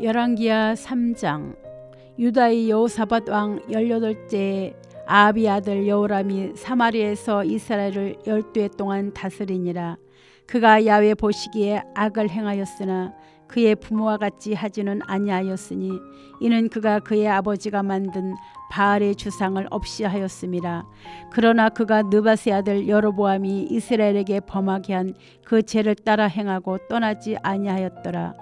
열왕기하 3장 유다의 여호사밧 왕 18째 아합의 아들 여호람이 사마리에서 이스라엘을 열두 해 동안 다스리니라. 그가 야외 보시기에 악을 행하였으나 그의 부모와 같이 하지는 아니하였으니 이는 그가 그의 아버지가 만든 바알의 주상을 없이 하였음이라 그러나 그가 느바세 아들 여로보암이 이스라엘에게 범하게 한 그 죄를 따라 행하고 떠나지 아니하였더라.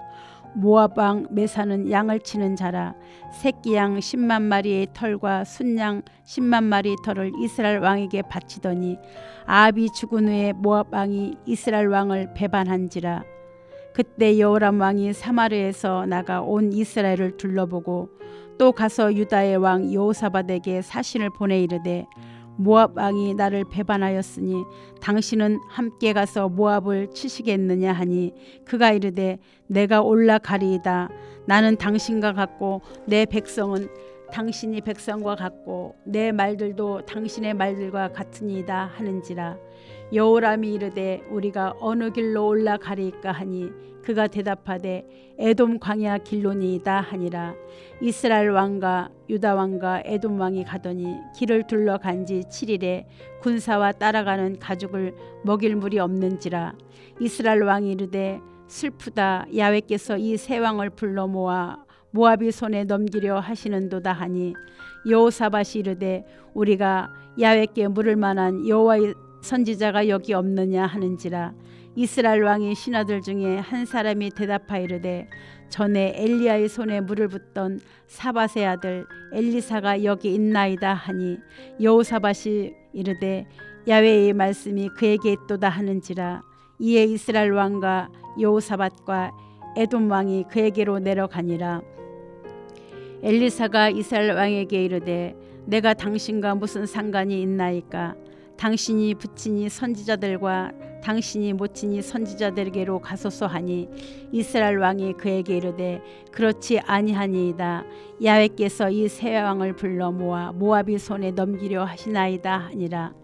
모압 왕 메사는 양을 치는 자라. 새끼 양 10만 마리의 털과 순양 10만 마리의 털을 이스라엘 왕에게 바치더니 아합이 죽은 후에 모압 왕이 이스라엘 왕을 배반한지라 그때 여호람 왕이 사마르에서 나가 온 이스라엘을 둘러보고 또 가서 유다의 왕 여호사밧에게 사신을 보내 이르되 모압 왕이 나를 배반하였으니 당신은 함께 가서 모압을 치시겠느냐 하니 그가 이르되 내가 올라가리이다. 나는 당신과 같고 내 백성은 당신이 백성과 같고 내 말들도 당신의 말들과 같으니이다 하는지라 여호람이 이르되 우리가 어느 길로 올라가리이까 하니 그가 대답하되 에돔 광야 길로니이다 하니라. 이스라엘 왕과 유다 왕과 에돔 왕이 가더니 길을 둘러간 지 7일에 군사와 따라가는 가죽을 먹일 물이 없는지라. 이스라엘 왕이 이르되 슬프다. 야외께서 이 세 왕을 불러 모아 모압이 손에 넘기려 하시는도다 하니 여호사밧이 이르되 우리가 야외께 물을 만한 여호와의 선지자가 여기 없느냐 하는지라 이스라엘 왕의 신하들 중에 한 사람이 대답하이르되 전에 엘리야의 손에 물을 붓던 사밧의 아들 엘리사가 여기 있나이다 하니 여호사밧이 이르되 야외의 말씀이 그에게 있도다 하는지라 이에 이스라엘 왕과 여호사밧과 에돔 왕이 그에게로 내려가니라. 엘리사가 이스라엘 왕에게 이르되 내가 당신과 무슨 상관이 있나이까 당신이 붙이니 선지자들과 당신이 못치니 선지자들에게로 가소서 하니 이스라엘 왕이 그에게 이르되 그렇지 아니하니이다. 야훼께서 이 세 왕을 불러 모아 모압이 손에 넘기려 하시나이다 하니라.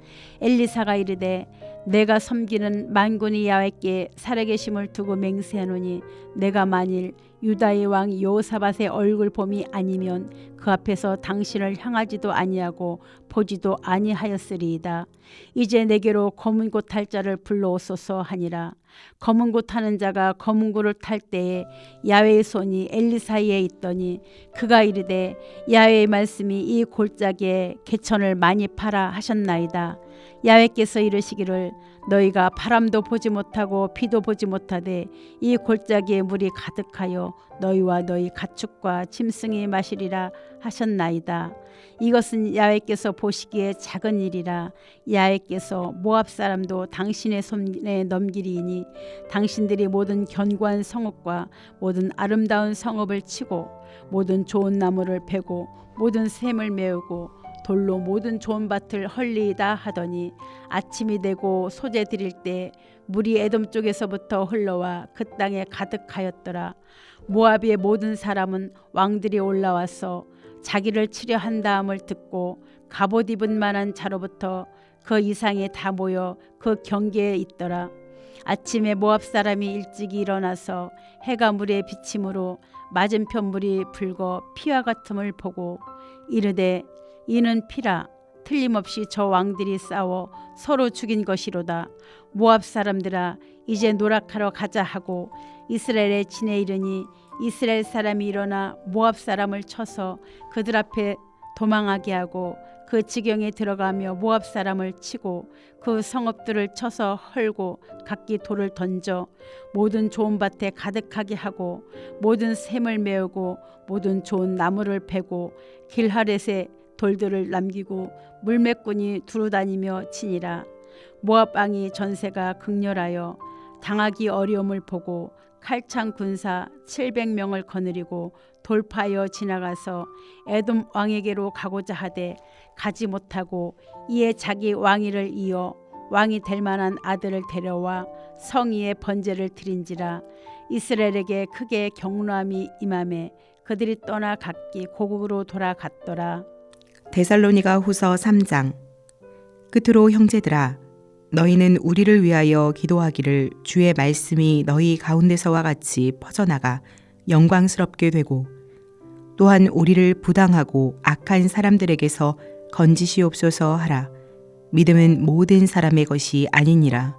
엘리사가 이르되 내가 섬기는 만군이 야훼께 살아계심을 두고 맹세하노니 내가 만일 유다의 왕 여호사밧의 얼굴 봄이 아니면 그 앞에서 당신을 향하지도 아니하고 보지도 아니하였으리이다. 이제 내게로 검은 곳 탈 자를 불러오소서 하니라. 검은 곳 타는 자가 검은 고를 탈 때에 야훼의 손이 엘리 사이에 있더니 그가 이르되 야훼의 말씀이 이 골짜기에 개천을 많이 팔아 하셨나이다. 야훼께서 이르시기를 너희가 바람도 보지 못하고 비도 보지 못하되 이 골짜기에 물이 가득하여 너희와 너희 가축과 짐승이 마시리라 하셨나이다. 이것은 야훼께서 보시기에 작은 일이라 야훼께서 모압 사람도 당신의 손에 넘기리니 당신들이 모든 견고한 성읍과 모든 아름다운 성읍을 치고 모든 좋은 나무를 베고 모든 샘을 메우고 돌로 모든 좋은 밭을 헐리이다 하더니 아침이 되고 소재 드릴 때 물이 에돔 쪽에서부터 흘러와 그 땅에 가득하였더라. 모압의 모든 사람은 왕들이 올라와서 자기를 치려 한 다음을 듣고 갑옷 입은 만한 자로부터 그 이상이 다 모여 그 경계에 있더라 아침에 모압 사람이 일찍이 일어나서 해가 물에 비침으로 맞은편 물이 붉어 피와 같음을 보고 이르되 이는 피라. 틀림없이 저 왕들이 싸워 서로 죽인 것이로다. 모압 사람들아 이제 노락하러 가자 하고 이스라엘에 지내 이르니 이스라엘 사람이 일어나 모압 사람을 쳐서 그들 앞에 도망하게 하고 그 지경에 들어가며 모압 사람을 치고 그 성읍들을 쳐서 헐고 각기 돌을 던져 모든 좋은 밭에 가득하게 하고 모든 샘을 메우고 모든 좋은 나무를 베고 길하렛에 돌들을 남기고 물매꾼이 두루다니며 치니라. 모압 왕이 전세가 극렬하여 당하기 어려움을 보고 칼창 군사 700명을 거느리고 돌파하여 지나가서 에돔 왕에게로 가고자 하되 가지 못하고 이에 자기 왕위를 이어 왕이 될 만한 아들을 데려와 성의의 번제를 드린지라 이스라엘에게 크게 경노함이 임함에 그들이 떠나 각기 고국으로 돌아갔더라. 데살로니가 후서 3장 끝으로 형제들아 너희는 우리를 위하여 기도하기를 주의 말씀이 너희 가운데서와 같이 퍼져나가 영광스럽게 되고 또한 우리를 부당하고 악한 사람들에게서 건지시옵소서 하라. 믿음은 모든 사람의 것이 아니니라.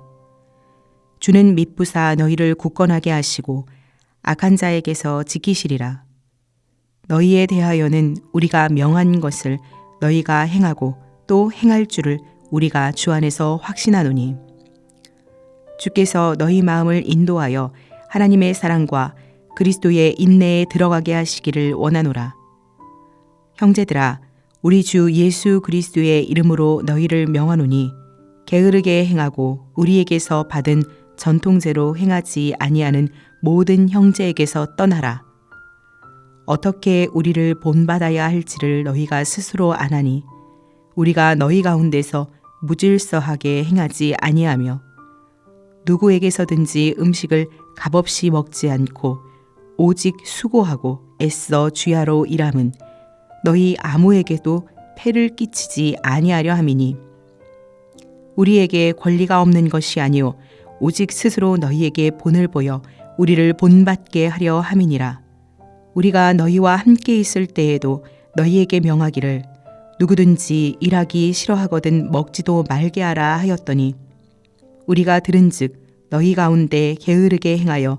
주는 mit부사 너희를 굳건하게 하시고 악한 자에게서 지키시리라. 너희에 대하여는 우리가 명한 것을 너희가 행하고 또 행할 줄을 우리가 주 안에서 확신하노니 주께서 너희 마음을 인도하여 하나님의 사랑과 그리스도의 인내에 들어가게 하시기를 원하노라. 형제들아, 우리 주 예수 그리스도의 이름으로 너희를 명하노니 게으르게 행하고 우리에게서 받은 전통제로 행하지 아니하는 모든 형제에게서 떠나라. 어떻게 우리를 본받아야 할지를 너희가 스스로 아나니 우리가 너희 가운데서 무질서하게 행하지 아니하며 누구에게서든지 음식을 값없이 먹지 않고 오직 수고하고 애써 주야로 일함은 너희 아무에게도 폐를 끼치지 아니하려 함이니 우리에게 권리가 없는 것이 아니요 오직 스스로 너희에게 본을 보여 우리를 본받게 하려 함이니라. 우리가 너희와 함께 있을 때에도 너희에게 명하기를 누구든지 일하기 싫어하거든 먹지도 말게 하라 하였더니 우리가 들은즉 너희 가운데 게으르게 행하여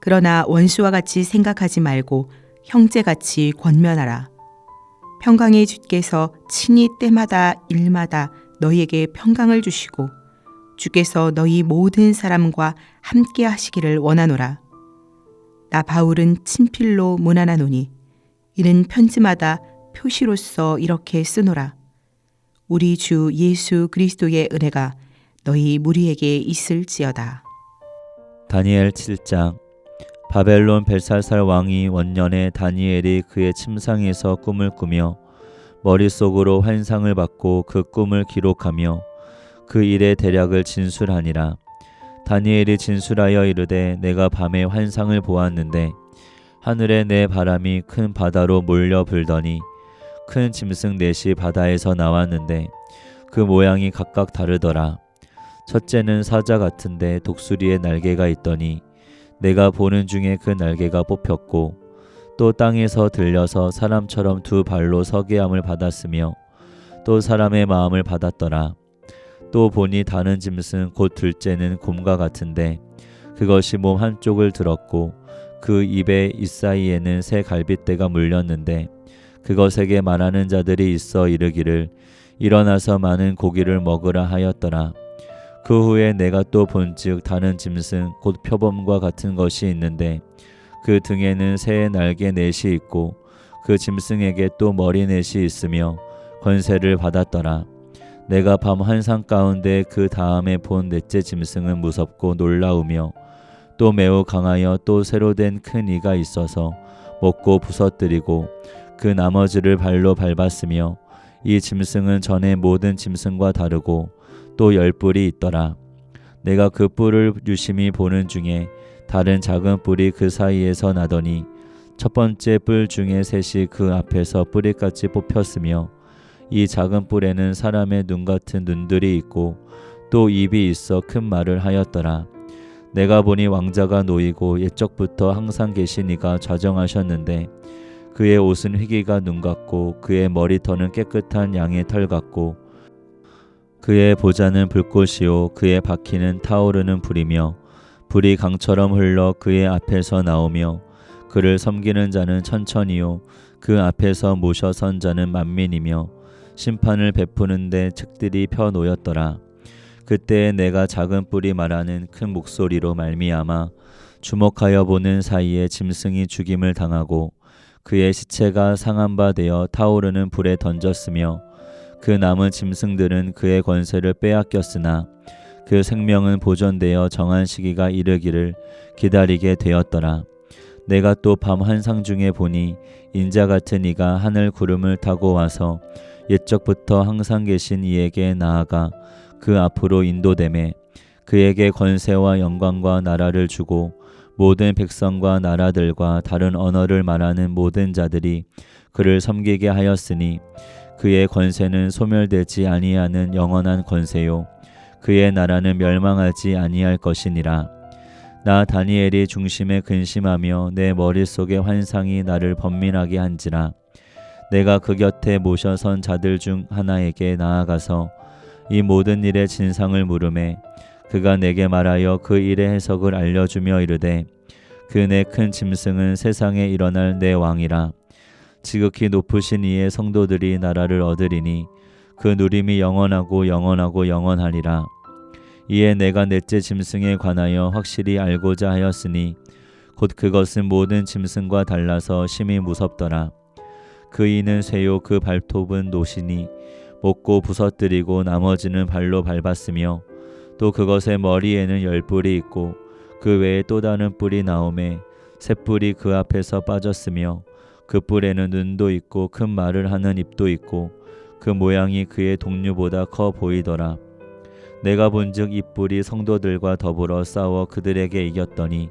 그러나 원수와 같이 생각하지 말고 형제같이 권면하라. 평강의 주께서 친히 때마다 일마다 너희에게 평강을 주시고 주께서 너희 모든 사람과 함께 하시기를 원하노라. 나 바울은 친필로 문안하노니 이는 편지마다 표시로서 이렇게 쓰노라. 우리 주 예수 그리스도의 은혜가 너희 무리에게 있을지어다. 다니엘 7장 바벨론 벨살살 왕이 원년에 다니엘이 그의 침상에서 꿈을 꾸며 머릿속으로 환상을 받고 그 꿈을 기록하며 그 일의 대략을 진술하니라. 다니엘이 진술하여 이르되 내가 밤에 환상을 보았는데 하늘에 내 바람이 큰 바다로 몰려 불더니 큰 짐승 넷이 바다에서 나왔는데 그 모양이 각각 다르더라. 첫째는 사자 같은데 독수리의 날개가 있더니 내가 보는 중에 그 날개가 뽑혔고 또 땅에서 들려서 사람처럼 두 발로 서게 함을 받았으며 또 사람의 마음을 받았더라. 또 보니 다른 짐승 곧 둘째는 곰과 같은데 그것이 몸 한쪽을 들었고 그 입에 잇사이에는 새 갈빗대가 물렸는데 그것에게 말하는 자들이 있어 이르기를 일어나서 많은 고기를 먹으라 하였더라. 그 후에 내가 또 본즉 다른 짐승 곧 표범과 같은 것이 있는데 그 등에는 새의 날개 넷이 있고 그 짐승에게 또 머리 넷이 있으며 권세를 받았더라. 내가 밤 환상 가운데 그 다음에 본 넷째 짐승은 무섭고 놀라우며 또 매우 강하여 또 새로 된 큰 이가 있어서 먹고 부서뜨리고 그 나머지를 발로 밟았으며 이 짐승은 전에 모든 짐승과 다르고 또 열 뿔이 있더라. 내가 그 뿔을 유심히 보는 중에 다른 작은 뿔이 그 사이에서 나더니 첫 번째 뿔 중에 셋이 그 앞에서 뿌리같이 뽑혔으며 이 작은 뿔에는 사람의 눈 같은 눈들이 있고 또 입이 있어 큰 말을 하였더라. 내가 보니 왕자가 놓이고 옛적부터 항상 계신 이가 좌정하셨는데 그의 옷은 희기가 눈 같고 그의 머리털은 깨끗한 양의 털 같고 그의 보좌는 불꽃이요 그의 바퀴는 타오르는 불이며 불이 강처럼 흘러 그의 앞에서 나오며 그를 섬기는 자는 천천히요 그 앞에서 모셔 선 자는 만민이며 심판을 베푸는데 책들이 펴 놓였더라. 그때 내가 작은 뿔이 말하는 큰 목소리로 말미암아 주목하여 보는 사이에 짐승이 죽임을 당하고 그의 시체가 상한 바 되어 타오르는 불에 던졌으며 그 남은 짐승들은 그의 권세를 빼앗겼으나 그 생명은 보존되어 정한 시기가 이르기를 기다리게 되었더라. 내가 또밤 환상 중에 보니 인자 같은 이가 하늘 구름을 타고 와서 옛적부터 항상 계신 이에게 나아가 그 앞으로 인도됨에 그에게 권세와 영광과 나라를 주고 모든 백성과 나라들과 다른 언어를 말하는 모든 자들이 그를 섬기게 하였으니 그의 권세는 소멸되지 아니하는 영원한 권세요. 그의 나라는 멸망하지 아니할 것이니라. 나 다니엘이 중심에 근심하며 내 머릿속에 환상이 나를 번민하게 한지라. 내가 그 곁에 모셔선 자들 중 하나에게 나아가서 이 모든 일의 진상을 물음에 그가 내게 말하여 그 일의 해석을 알려주며 이르되 그 내 큰 짐승은 세상에 일어날 내 왕이라 지극히 높으신 이의 성도들이 나라를 얻으리니 그 누림이 영원하고 영원하고 영원하리라. 이에 내가 넷째 짐승에 관하여 확실히 알고자 하였으니 곧 그것은 모든 짐승과 달라서 심히 무섭더라. 그 이는 쇠요 그 발톱은 노시니 먹고 부서뜨리고 나머지는 발로 밟았으며 또 그것의 머리에는 열 뿔이 있고 그 외에 또 다른 뿔이 나오매 새 뿔이 그 앞에서 빠졌으며 그 뿔에는 눈도 있고 큰 말을 하는 입도 있고 그 모양이 그의 동류보다 커 보이더라. 내가 본즉 이 뿔이 성도들과 더불어 싸워 그들에게 이겼더니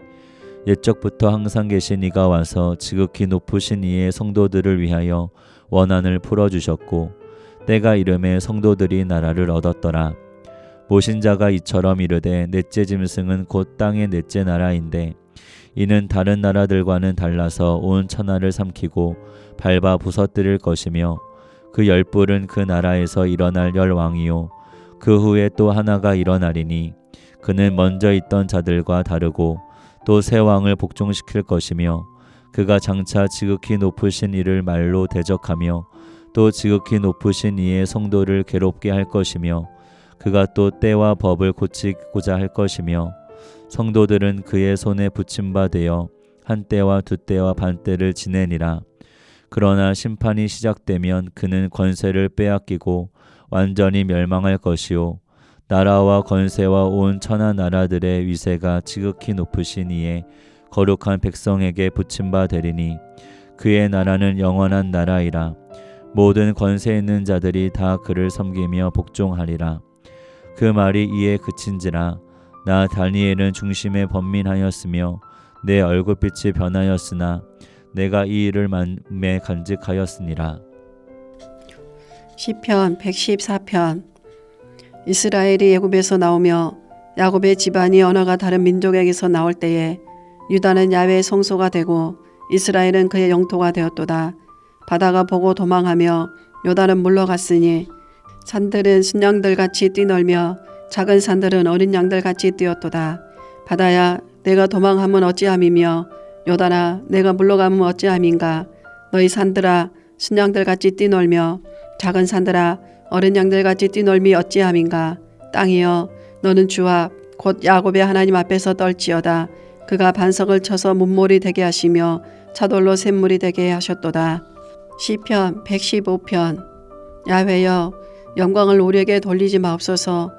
옛적부터 항상 계신 이가 와서 지극히 높으신 이의 성도들을 위하여 원한을 풀어 주셨고 때가 이름에 성도들이 나라를 얻었더라. 모신 자가 이처럼 이르되 넷째 짐승은 곧 땅의 넷째 나라인데 이는 다른 나라들과는 달라서 온 천하를 삼키고 밟아 부서뜨릴 것이며 그 열불은 그 나라에서 일어날 열 왕이요. 그 후에 또 하나가 일어나리니 그는 먼저 있던 자들과 다르고 또 새 왕을 복종시킬 것이며 그가 장차 지극히 높으신 이를 말로 대적하며 또 지극히 높으신 이의 성도를 괴롭게 할 것이며 그가 또 때와 법을 고치고자 할 것이며 성도들은 그의 손에 붙임바 되어 한 때와 두 때와 반 때를 지내니라. 그러나 심판이 시작되면 그는 권세를 빼앗기고 완전히 멸망할 것이요. 나라와 권세와 온 천하 나라들의 위세가 지극히 높으신 이에 거룩한 백성에게 붙임바 되리니 그의 나라는 영원한 나라이라. 모든 권세 있는 자들이 다 그를 섬기며 복종하리라. 그 말이 이에 그친지라 나 다니엘은 중심에 번민하였으며 내 얼굴빛이 변하였으나 내가 이 일을 만에 간직하였으니라 시편 114편 이스라엘이 애굽에서 나오며 야곱의 집안이 언어가 다른 민족에게서 나올 때에 유다는 야외의 성소가 되고 이스라엘은 그의 영토가 되었도다. 바다가 보고 도망하며 요단은 물러갔으니 산들은 순양들 같이 뛰놀며 작은 산들은 어린 양들 같이 뛰었도다. 바다야 내가 도망하면 어찌함이며 요단아 내가 물러가면 어찌함인가? 너희 산들아 순양들 같이 뛰놀며 작은 산들아 어린 양들 같이 뛰놀미 어찌함인가? 땅이여 너는 주와 곧 야곱의 하나님 앞에서 떨지어다. 그가 반석을 쳐서 문몰이 되게 하시며 차돌로 샘물이 되게 하셨도다. 시편 115편. 야훼여 영광을 우리에게 돌리지 마옵소서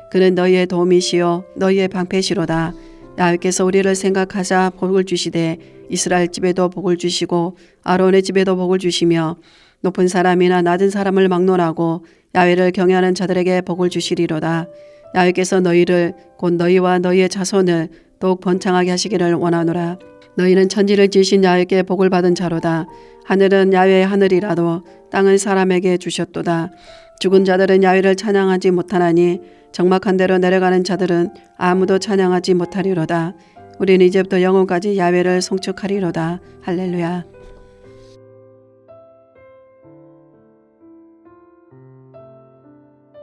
그는 너희의 도움이시요 너희의 방패시로다 야외께서 우리를 생각하자 복을 주시되 이스라엘 집에도 복을 주시고 아론의 집에도 복을 주시며 높은 사람이나 낮은 사람을 막론하고 야외를 경외하는 자들에게 복을 주시리로다. 야외께서 너희를 곧 너희와 너희의 자손을 더욱 번창하게 하시기를 원하노라. 너희는 천지를 지으신 야훼께 복을 받은 자로다. 하늘은 야훼의 하늘이라도 땅은 사람에게 주셨도다. 죽은 자들은 야훼를 찬양하지 못하나니 정막한 대로 내려가는 자들은 아무도 찬양하지 못하리로다. 우리는 이제부터 영혼까지 야훼를 송축하리로다. 할렐루야.